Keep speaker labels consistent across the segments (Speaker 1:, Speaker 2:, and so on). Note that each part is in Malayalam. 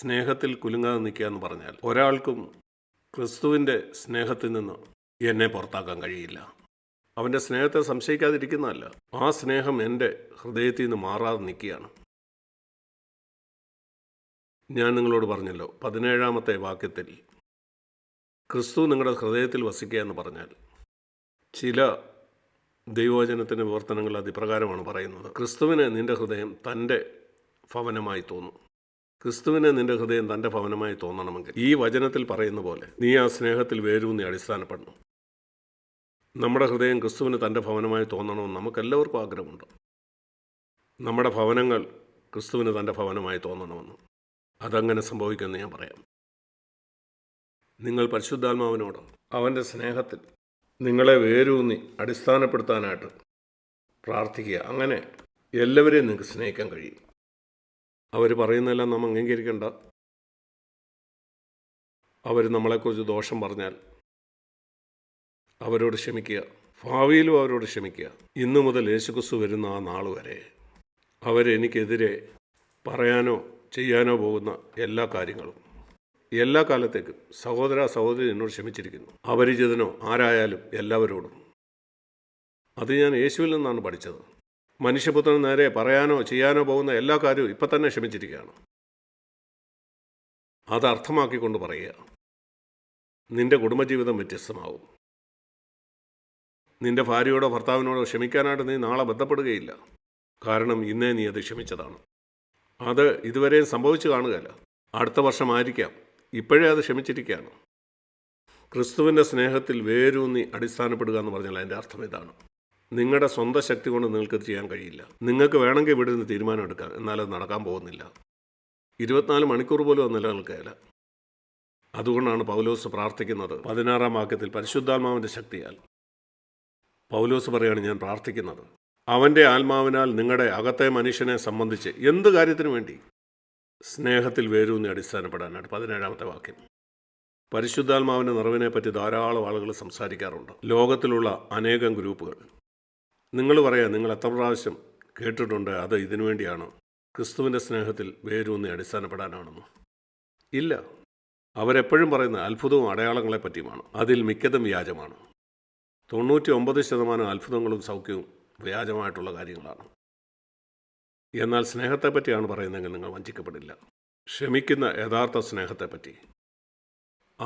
Speaker 1: സ്നേഹത്തിൽ കുലുങ്ങാതെ നിൽക്കുക എന്ന് പറഞ്ഞാൽ ഒരാൾക്കും ക്രിസ്തുവിന്റെ സ്നേഹത്തിൽ നിന്ന് എന്നെ പുറത്താക്കാൻ കഴിയില്ല. അവന്റെ സ്നേഹത്തെ സംശയിക്കാതിരിക്കുന്നതല്ല ആ സ്നേഹം എന്റെ ഹൃദയത്തിൽ നിന്ന് മാറാതെ നിൽക്കുകയാണ്. ഞാൻ നിങ്ങളോട് പറഞ്ഞല്ലോ പതിനേഴാമത്തെ വാക്യത്തിൽ ക്രിസ്തു നിങ്ങളുടെ ഹൃദയത്തിൽ വസിക്കുക എന്ന് പറഞ്ഞാൽ ചില ദൈവവചനത്തിന്റെ വിവർത്തനങ്ങൾ അത് ഇപ്രകാരമാണ് പറയുന്നത്. ക്രിസ്തുവിനെ നിന്റെ ഹൃദയം തന്റെ ഭവനമായി തോന്നും. ക്രിസ്തുവിനെ നിന്റെ ഹൃദയം തന്റെ ഭവനമായി തോന്നണമെങ്കിൽ ഈ വചനത്തിൽ പറയുന്ന പോലെ നീ ആ സ്നേഹത്തിൽ വേരൂന്നി അടിസ്ഥാനപ്പെടണം നമ്മുടെ ഹൃദയം ക്രിസ്തുവിന് തന്റെ ഭവനമായി തോന്നണമെന്ന് നമുക്കെല്ലാവർക്കും ആഗ്രഹമുണ്ട്. നമ്മുടെ ഭവനങ്ങൾ ക്രിസ്തുവിന് തന്റെ ഭവനമായി തോന്നണമെന്ന്. അതങ്ങനെ സംഭവിക്കുമെന്ന് ഞാൻ പറയാം. നിങ്ങൾ പരിശുദ്ധാത്മാവിനോട് അവന്റെ സ്നേഹത്തിൽ നിങ്ങളെ വേരൂന്നി അടിസ്ഥാനപ്പെടുത്താനായിട്ട് പ്രാർത്ഥിക്കുക. അങ്ങനെ എല്ലാവരെയും നിങ്ങൾക്ക് സ്നേഹിക്കാൻ കഴിയും. അവർ പറയുന്നതെല്ലാം നാം അംഗീകരിക്കേണ്ട. അവർ നമ്മളെക്കുറിച്ച് ദോഷം പറഞ്ഞാൽ അവരോട് ക്ഷമിക്കുക. ഭാവിയിലും അവരോട് ക്ഷമിക്കുക. ഇന്നു മുതൽ യേശുക്രിസ്തു വരുന്ന ആ നാൾ വരെ അവരെനിക്കെതിരെ പറയാനോ ചെയ്യാനോ പോകുന്ന എല്ലാ കാര്യങ്ങളും എല്ലാ കാലത്തേക്കും സഹോദര സഹോദരി എന്നോട് ക്ഷമിച്ചിരിക്കുന്നു. അപരിചിതനോ ആരായാലും എല്ലാവരോടും. അത് ഞാൻ യേശുവിൽ നിന്നാണ് പഠിച്ചത്. മനുഷ്യപുത്രന് നേരെ പറയാനോ ചെയ്യാനോ പോകുന്ന എല്ലാ കാര്യവും ഇപ്പം തന്നെ ക്ഷമിച്ചിരിക്കുകയാണ്. അത് അർത്ഥമാക്കിക്കൊണ്ട് പറയുക നിന്റെ കുടുംബജീവിതം വ്യത്യസ്തമാവും. നിന്റെ ഭാര്യയോടോ ഭർത്താവിനോടോ ക്ഷമിക്കാനായിട്ട് നീ നാളെ ബന്ധപ്പെടുകയില്ല. കാരണം ഇന്നേ നീ അത് ക്ഷമിച്ചതാണ്. അത് ഇതുവരെയും സംഭവിച്ചു കാണുകയല്ല. അടുത്ത വർഷമായിരിക്കാം. ഇപ്പോഴേ അത് ക്ഷമിച്ചിരിക്കുകയാണ്. ക്രിസ്തുവിന്റെ സ്നേഹത്തിൽ വേരൂന്നി അടിസ്ഥാനപ്പെടുക എന്ന് പറഞ്ഞാൽ അതിന്റെ അർത്ഥം ഇതാണ്. നിങ്ങളുടെ സ്വന്തം ശക്തി കൊണ്ട് നിങ്ങൾക്ക് ഇത് ചെയ്യാൻ കഴിയില്ല. നിങ്ങൾക്ക് വേണമെങ്കിൽ ഇവിടെ നിന്ന് തീരുമാനം എടുക്കാം. എന്നാൽ അത് നടക്കാൻ പോകുന്നില്ല. ഇരുപത്തിനാല് മണിക്കൂർ പോലും അത് നിലനിൽക്കുകയില്ല. അതുകൊണ്ടാണ് പൗലോസ് പ്രാർത്ഥിക്കുന്നത് പതിനാറാം വാക്യത്തിൽ പരിശുദ്ധാത്മാവിന്റെ ശക്തിയാൽ. പൗലോസ് പറയാണ് ഞാൻ പ്രാർത്ഥിക്കുന്നത് അവന്റെ ആത്മാവിനാൽ നിങ്ങളുടെ അകത്തെ മനുഷ്യനെ സംബന്ധിച്ച് എന്ത് കാര്യത്തിനു വേണ്ടി? സ്നേഹത്തിൽ വേരൂന്നി അടിസ്ഥാനപ്പെടാനായിട്ട് പതിനേഴാമത്തെ വാക്യം. പരിശുദ്ധാത്മാവിന്റെ നിറവിനെ പറ്റി ധാരാളം ആളുകൾ സംസാരിക്കാറുണ്ട്. ലോകത്തിലുള്ള അനേകം ഗ്രൂപ്പുകൾ. നിങ്ങൾ പറയാം നിങ്ങൾ എത്ര പ്രാവശ്യം കേട്ടിട്ടുണ്ട് അത് ഇതിനു വേണ്ടിയാണ്? ക്രിസ്തുവിന്റെ സ്നേഹത്തിൽ വേരൂന്നി അടിസ്ഥാനപ്പെടാനാണെന്ന്? ഇല്ല. അവരെപ്പോഴും പറയുന്ന അത്ഭുതവും അടയാളങ്ങളെ പറ്റിയുമാണ് അതിൽ മിക്കതും വ്യാജമാണ്. തൊണ്ണൂറ്റി ഒമ്പത് ശതമാനം അത്ഭുതങ്ങളും സൗഖ്യവും വ്യാജമായിട്ടുള്ള കാര്യങ്ങളാണ്. എന്നാൽ സ്നേഹത്തെപ്പറ്റിയാണ് പറയുന്നതെങ്കിൽ നിങ്ങൾ വഞ്ചിക്കപ്പെടില്ല. ക്ഷമിക്കുന്ന യഥാർത്ഥ സ്നേഹത്തെപ്പറ്റി.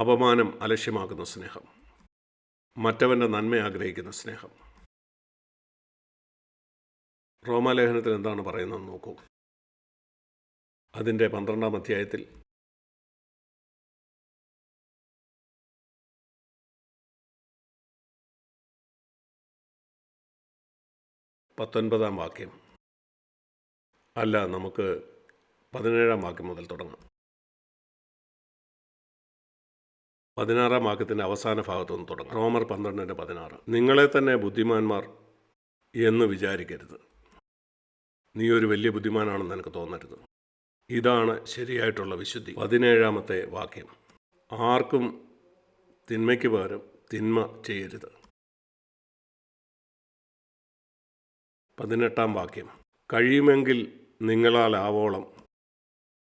Speaker 1: അപമാനം അലക്ഷ്യമാക്കുന്ന സ്നേഹം. മറ്റവന്റെ നന്മ ആഗ്രഹിക്കുന്ന സ്നേഹം. റോമാലേഖനത്തിൽ എന്താണ് പറയുന്നത് നോക്കൂ. അതിന്റെ പന്ത്രണ്ടാം അധ്യായത്തിൽ പത്തൊൻപതാം വാക്യം. അല്ല നമുക്ക് പതിനേഴാം വാക്യം മുതൽ തുടങ്ങാം. പതിനാറാം വാക്യത്തിന്റെ അവസാന ഭാഗത്തുനിന്ന് തുടങ്ങാം. റോമർ പന്ത്രണ്ടിന്റെ പതിനാറ്. നിങ്ങളെ തന്നെ ബുദ്ധിമാന്മാർ എന്ന് വിചാരിക്കരുത്. നീ ഒരു വലിയ ബുദ്ധിമാനാണെന്ന് എനിക്ക് തോന്നരുത്. ഇതാണ് ശരിയായിട്ടുള്ള വിശുദ്ധി. പതിനേഴാമത്തെ വാക്യം. ആർക്കും തിന്മയ്ക്ക് പകരം തിന്മ ചെയ്യരുത്. പതിനെട്ടാം വാക്യം. കഴിയുമെങ്കിൽ നിങ്ങളാൽ ആവോളം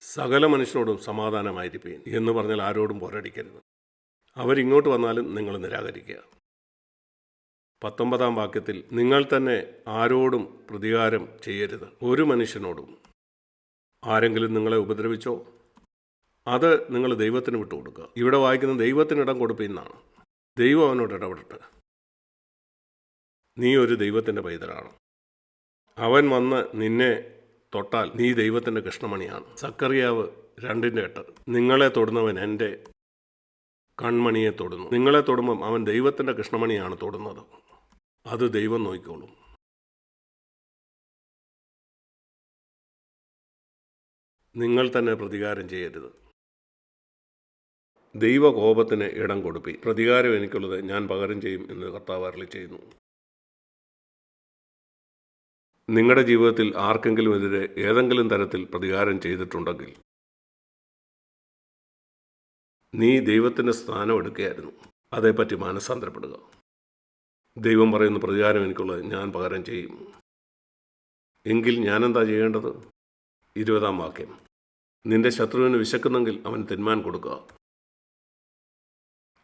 Speaker 1: സകല മനുഷ്യരോടും സമാധാനമായിരിക്കും എന്ന് പറഞ്ഞാൽ ആരോടും പോരടിക്കരുത്. അവരിങ്ങോട്ട് വന്നാലും നിങ്ങൾ നിരാകരിക്കുക. പത്തൊമ്പതാം വാക്യത്തിൽ നിങ്ങൾ തന്നെ ആരോടും പ്രതികാരം ചെയ്യരുത് ഒരു മനുഷ്യനോടും. ആരെങ്കിലും നിങ്ങളെ ഉപദ്രവിച്ചോ? അത് നിങ്ങൾ ദൈവത്തിന് വിട്ടു കൊടുക്കുക ഇവിടെ വായിക്കുന്ന ദൈവത്തിന് ഇടം കൊടുപ്പിന്നാണ് ദൈവം അവനോട് ഇടപെടട്ടെ. നീ ഒരു ദൈവത്തിന്റെ പൈതലാണ്. അവൻ വന്ന് നിന്നെ തൊട്ടാൽ നീ ദൈവത്തിന്റെ കൃഷ്ണമണിയാണ്. സക്കറിയാവ് രണ്ടിന്റെ എട്ട്. നിങ്ങളെ തൊടുന്നവൻ എന്റെ കൺമണിയെ തൊടുന്നു. നിങ്ങളെ തൊടുമ്പം അവൻ ദൈവത്തിന്റെ കൃഷ്ണമണിയാണ് തൊടുന്നത്. അത് ദൈവം നോക്കിക്കോളും. നിങ്ങൾ തന്നെ പ്രതികാരം ചെയ്യരുത്. ദൈവകോപത്തിന് ഇടം കൊടുപ്പി. പ്രതികാരം എനിക്കുള്ളത് ഞാൻ പകരം ചെയ്യും എന്ന് കർത്താവ് അരളി ചെയ്യുന്നു. നിങ്ങളുടെ ജീവിതത്തിൽ ആർക്കെങ്കിലും എതിരെ ഏതെങ്കിലും തരത്തിൽ പ്രതികാരം ചെയ്തിട്ടുണ്ടെങ്കിൽ നീ ദൈവത്തിന്റെ സ്ഥാനം എടുക്കുകയായിരുന്നു. അതേപ്പറ്റി മാനസാന്തരപ്പെടുക. ദൈവം പറയുന്ന പ്രതികാരം എനിക്കുള്ളത് ഞാൻ പകരം ചെയ്യും. എങ്കിൽ ഞാനെന്താ ചെയ്യേണ്ടത്? ഇരുപതാം വാക്യം. നിന്റെ ശത്രുവിന് വിശക്കുന്നെങ്കിൽ അവൻ തിന്മാൻ കൊടുക്കുക.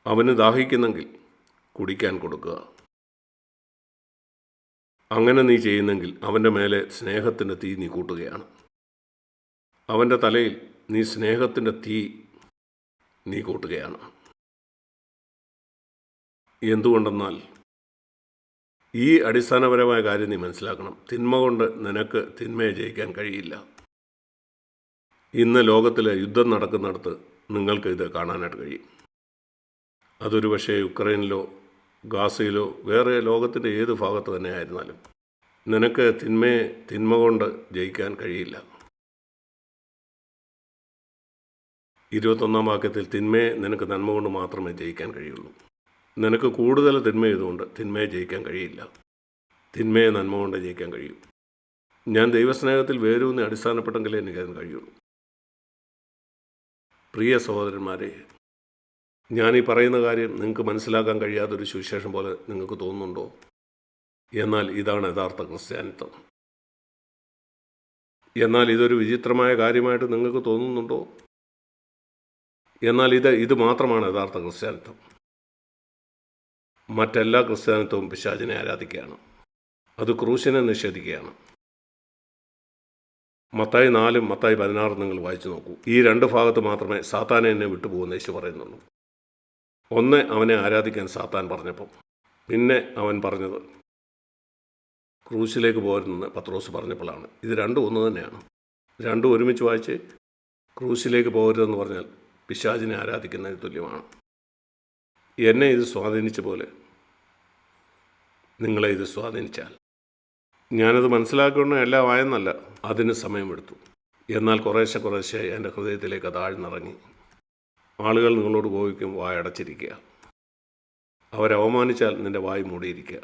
Speaker 1: അവന് ദാഹിക്കുന്നെങ്കിൽ കുടിക്കാൻ കൊടുക്കുക. അങ്ങനെ നീ ചെയ്യുന്നെങ്കിൽ അവന്റെ മേലെ സ്നേഹത്തിന്റെ തീ നീ കൂട്ടുകയാണ്. അവന്റെ തലയിൽ നീ സ്നേഹത്തിന്റെ തീ നീ കൂട്ടുകയാണ്. എന്തുകൊണ്ടെന്നാൽ ഈ അടിസ്ഥാനപരമായ കാര്യം നീ മനസ്സിലാക്കണം. തിന്മ കൊണ്ട് നിനക്ക് തിന്മയെ ജയിക്കാൻ കഴിയില്ല. ഇന്ന് ലോകത്തിൽ യുദ്ധം നടക്കുന്നിടത്ത് നിങ്ങൾക്ക് ഇത് കാണാനായിട്ട് കഴിയും. അതൊരു പക്ഷേ യുക്രൈനിലോ ഗാസയിലോ വേറെ ലോകത്തിന്റെ ഏത് ഭാഗത്ത് തന്നെ ആയിരുന്നാലും നിനക്ക് തിന്മയെ തിന്മ കൊണ്ട് ജയിക്കാൻ കഴിയില്ല. ഇരുപത്തൊന്നാം വാക്യത്തിൽ തിന്മയെ നിനക്ക് നന്മ കൊണ്ട് മാത്രമേ ജയിക്കാൻ കഴിയുള്ളൂ. നിനക്ക് കൂടുതൽ തിന്മ ചെയ്തുകൊണ്ട് തിന്മയെ ജയിക്കാൻ കഴിയില്ല. തിന്മയെ നന്മ കൊണ്ട് ജയിക്കാൻ കഴിയും. ഞാൻ ദൈവസ്നേഹത്തിൽ വേരൂന്നി അടിസ്ഥാനപ്പെട്ടെങ്കിലേ എനിക്കതിന് കഴിയുള്ളൂ പ്രിയ സഹോദരന്മാരെ ഞാൻ ഈ പറയുന്ന കാര്യം നിങ്ങൾക്ക് മനസ്സിലാക്കാൻ കഴിയാത്തൊരു സുവിശേഷം പോലെ നിങ്ങൾക്ക് തോന്നുന്നുണ്ടോ? എന്നാൽ ഇതാണ് യഥാർത്ഥ ക്രിസ്ത്യാനിത്വം. എന്നാൽ ഇതൊരു വിചിത്രമായ കാര്യമായിട്ട് നിങ്ങൾക്ക് തോന്നുന്നുണ്ടോ? എന്നാൽ ഇത് ഇത് മാത്രമാണ് യഥാർത്ഥ ക്രിസ്ത്യാനിത്വം. മറ്റെല്ലാ ക്രിസ്ത്യാനിത്വവും പിശാചിനെ ആരാധിക്കുകയാണ്. അത് ക്രൂശിനെ നിഷേധിക്കുകയാണ്. മത്തായി നാലും മത്തായി പതിനാറും നിങ്ങൾ വായിച്ചു നോക്കൂ. ഈ രണ്ട് ഭാഗത്ത് മാത്രമേ സാത്താനെ എന്നെ വിട്ടുപോകുന്ന യേശു പറയുന്നുള്ളൂ. ഒന്ന് അവനെ ആരാധിക്കാൻ സാത്താൻ പറഞ്ഞപ്പം. പിന്നെ അവൻ പറഞ്ഞത് ക്രൂശിലേക്ക് പോരുന്നെന്ന് പത്രോസ് പറഞ്ഞപ്പോഴാണ്. ഇത് രണ്ടും ഒന്ന് തന്നെയാണ്. രണ്ടും ഒരുമിച്ച് വായിച്ച് ക്രൂശിലേക്ക് പോകരുതെന്ന് പറഞ്ഞാൽ പിശാചിനെ ആരാധിക്കുന്നതിന് തുല്യമാണ്. എന്നെ ഇത് സ്വാധീനിച്ച പോലെ നിങ്ങളെ ഇത് സ്വാധീനിച്ചാൽ. ഞാനത് മനസ്സിലാക്കുന്ന എല്ലാം ആയെന്നല്ല അതിന് സമയമെടുത്തു. എന്നാൽ കുറേശ്ശെ കുറേശ്ശെ എന്റെ ഹൃദയത്തിലേക്ക് അത് ആഴ്ന്നിറങ്ങി. ആളുകൾ നിങ്ങളോട് കോപിക്കും വായടച്ചിരിക്കുക അവരെ അവമാനിച്ചാൽ നിന്റെ വായി മൂടിയിരിക്കുക.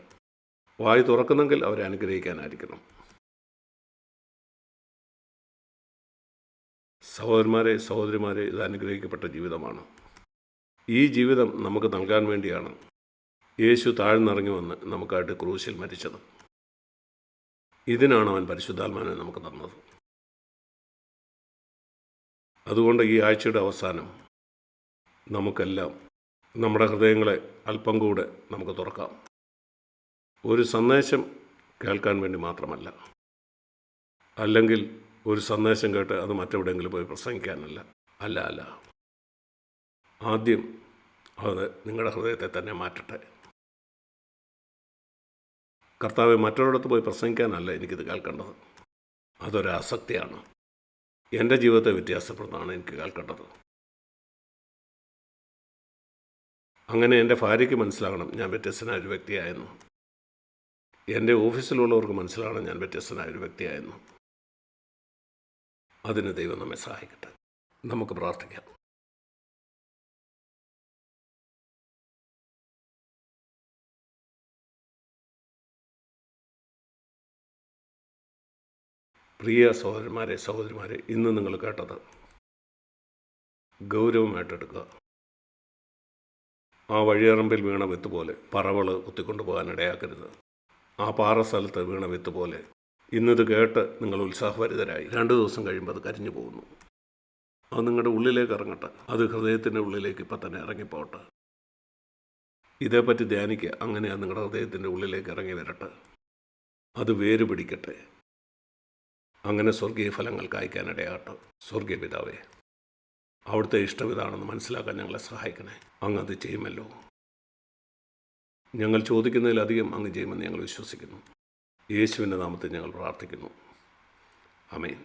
Speaker 1: വായ് തുറക്കുന്നെങ്കിൽ അവരെ അനുഗ്രഹിക്കാനായിരിക്കണം. സഹോദരന്മാരെ സഹോദരിമാരെ ഇത് അനുഗ്രഹിക്കപ്പെട്ട ജീവിതമാണ്. ഈ ജീവിതം നമുക്ക് നൽകാൻ വേണ്ടിയാണ് യേശു താഴ്ന്നിറങ്ങി വന്ന് നമുക്കായിട്ട് ക്രൂശിൽ മരിച്ചത്. ഇതിനാണ് അവൻ പരിശുദ്ധാത്മാനെ നമുക്ക് തന്നത്. അതുകൊണ്ട് ഈ ആഴ്ചയുടെ അവസാനം നമുക്കെല്ലാം നമ്മുടെ ഹൃദയങ്ങളെ അല്പം കൂടെ നമുക്ക് തുറക്കാം. ഒരു സന്ദേശം കേൾക്കാൻ വേണ്ടി മാത്രമല്ല. അല്ലെങ്കിൽ ഒരു സന്ദേശം കേട്ട് അത് മറ്റെവിടെയെങ്കിലും പോയി പ്രസംഗിക്കാനല്ല. അല്ല അല്ല. ആദ്യം അത് നിങ്ങളുടെ ഹൃദയത്തെ തന്നെ മാറ്റട്ടെ. കർത്താവ് മറ്റൊരിടത്ത് പോയി പ്രസംഗിക്കാനല്ല എനിക്കിത് കേൾക്കേണ്ടത്. അതൊരു ആസക്തിയാണ്. എന്റെ ജീവിതത്തെ വ്യത്യാസപ്പെടുന്നതാണ് എനിക്ക് കേൾക്കേണ്ടത്. അങ്ങനെ എന്റെ ഭാര്യയ്ക്ക് മനസ്സിലാകണം ഞാൻ വ്യത്യസ്തനായ ഒരു വ്യക്തിയായിരുന്നു എന്റെ ഓഫീസിലുള്ളവർക്ക് മനസ്സിലാകണം ഞാൻ വ്യത്യസ്തനായ ഒരു വ്യക്തിയായിരുന്നു അതിന് ദൈവം നമ്മെ സഹായിക്കട്ടെ. നമുക്ക് പ്രാർത്ഥിക്കാം. പ്രിയ സഹോദരന്മാരെ സഹോദരിമാരെ ഇന്ന് നിങ്ങൾ കേട്ടത് ഗൗരവമായിട്ടെടുക്കുക. ആ വഴിയറമ്പിൽ വീണ വിത്ത് പോലെ പറവൾ കുത്തിക്കൊണ്ടു പോകാൻ ഇടയാക്കരുത്. ആ പാറ സ്ഥലത്ത് വീണ വിത്ത് പോലെ ഇന്നത് കേട്ട് നിങ്ങൾ ഉത്സാഹഭരിതരായി. രണ്ട് ദിവസം കഴിയുമ്പോൾ അത് കരിഞ്ഞു പോകുന്നു. അത് നിങ്ങളുടെ ഉള്ളിലേക്ക് ഇറങ്ങട്ടെ. അത് ഹൃദയത്തിന്റെ ഉള്ളിലേക്ക് ഇപ്പം തന്നെ ഇറങ്ങിപ്പോട്ടെ ഇതേപ്പറ്റി ധ്യാനിക്കുക. അങ്ങനെ നിങ്ങളുടെ ഹൃദയത്തിന്റെ ഉള്ളിലേക്ക് ഇറങ്ങി വരട്ടെ. അത് വേര് പിടിക്കട്ടെ. അങ്ങനെ സ്വർഗീയ ഫലങ്ങൾ കായ്ക്കാനിടയാകട്ടെ. സ്വർഗീയ പിതാവേ അവിടുത്തെ ഇഷ്ടപിതാണെന്ന് മനസ്സിലാക്കാൻ ഞങ്ങളെ സഹായിക്കണേ. അങ്ങ് അത് ചെയ്യുമല്ലോ. ഞങ്ങൾ ചോദിക്കുന്നതിലധികം അങ്ങ് ചെയ്യുമെന്ന് ഞങ്ങൾ വിശ്വസിക്കുന്നു. യേശുവിന്റെ നാമത്തിൽ ഞങ്ങൾ പ്രാർത്ഥിക്കുന്നു. അമേൻ